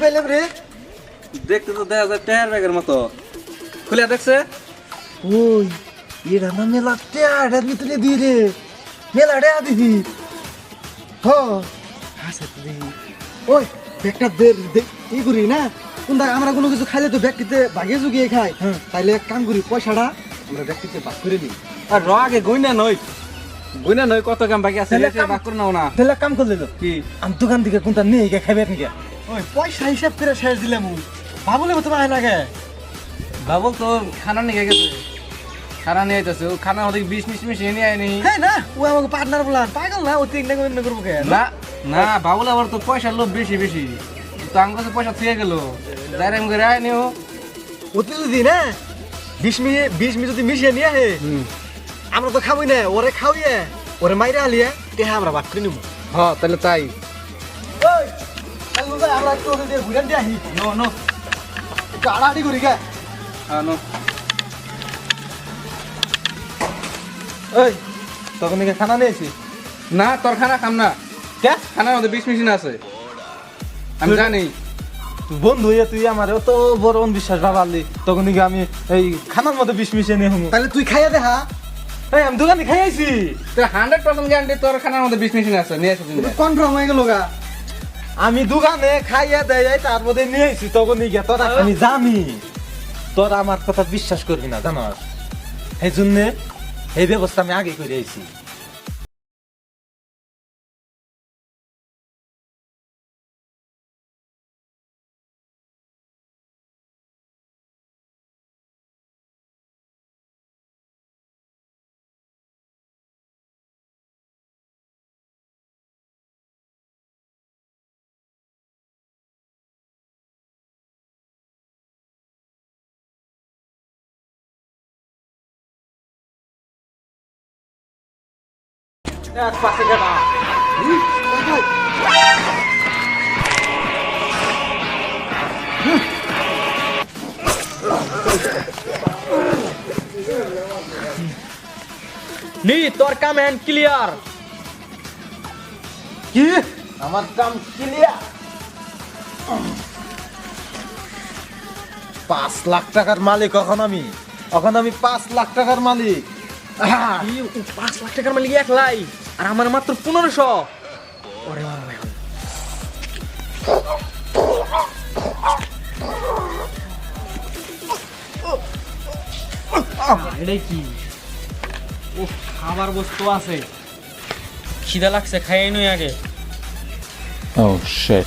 পাইলাম রে? দেখতে তো দেখা যায় টায়ার ব্যাগের মতো। খুলে দেখছে? ওই এরা না মেলা টেয়ার মিতলে দিয়ে রে। মেলা টেয়া দিবি হ হাসে তো ওই ব্যাগটা দে দে- ই করি না। কোনটা আমরা কোনো কিছু খাইলে তো ব্যাগটিতে বাগে জুগিয়ে খাই। তাইলে এক কাম করি পয়সাটা আমরা ব্যাগটিতে ভাগ করে দিই। আর র আগে গইনা নই গইনা নই কত কাম বাকি আছে? বাক করে নাও না। তাহলে কাম করলে তো। কি? আমি দোকান থেকে কোনটা নিয়ে গিয়ে খাইবে নাকি? ওই পয়সা হিসাব করে শেষ দিলাম ভাবলে মতো আয় লাগে। বাবুল তো খানা নিয়ে গেছে। খানা নিয়ে আইতেছে। ও খানা ওদিক বিষ মিশ মিশিয়ে নিয়ে আয়নি হ্যাঁ না ও আমাকে পার্টনার বলান পাগল না ও তিন না করে করব না না বাবুল আবার তো পয়সার লোভ বেশি বেশি। তো আমার কাছে পয়সা থেকে গেল। ডাইরেক্ট করে আয় নিও। অতি যদি না। বিশ মিনিট বিশ মিনিট যদি মিশিয়ে নিয়ে আহে। আমরা তো খাবই না ওরে খাওয়াইয়ে ওরে মাইরে আলিয়ে টেহা আমরা ভাগ করে নিবো। হ্যাঁ তাহলে তাই। ওই চল না আমরা একটু ওদের দিয়ে ঘুরে দিয়ে আহি। No no. একটু আড়াআড়ি করি গে। হ্যাঁ নো। তখন খানা নিয়েছি না তোর খানা খাম না। কে? খানার মধ্যে বিষ আছে। আমি জানি। বন্ধু তুই আমার অত বড় বিশ্বাস ভাবালি তখন থেকে আমি এই খানার মধ্যে বিষ মিশিয়ে নিয়ে তাহলে তুই খাইয়া দেখা এই আমি দোকানে খাইয়াছি তোর হান্ড্রেড পার্সেন্ট গ্যারান্টি তোর খানার মধ্যে বিশ মেশিন আছে নিয়ে আসুন কনফার্ম হয়ে গেল গা। আমি দোকানে খাইয়া দেয় তার মধ্যে নিয়ে আইছি তখন গিয়া তোরা আমি জানি। তোর আমার কথা বিশ্বাস করবি না জানো সেই জন্যে এই ব্যবস্থা আমি আগে করে আইছি। পাশে গেলা নি তোর কাম এন্ড ক্লিয়ার কি? আমার কাম ক্লিয়ার পাঁচ লাখ টাকার মালিক এখন আমি। এখন আমি পাঁচ লাখ টাকার মালিক! পাঁচ লাখ টাকার মালিক এক লাই আর আমার মাত্র পনেরোশো। ওরে এটাই কি? ও খাবার বস্তু আছে। খিদা লাগছে খাইয়ে নই আগে। Oh shit.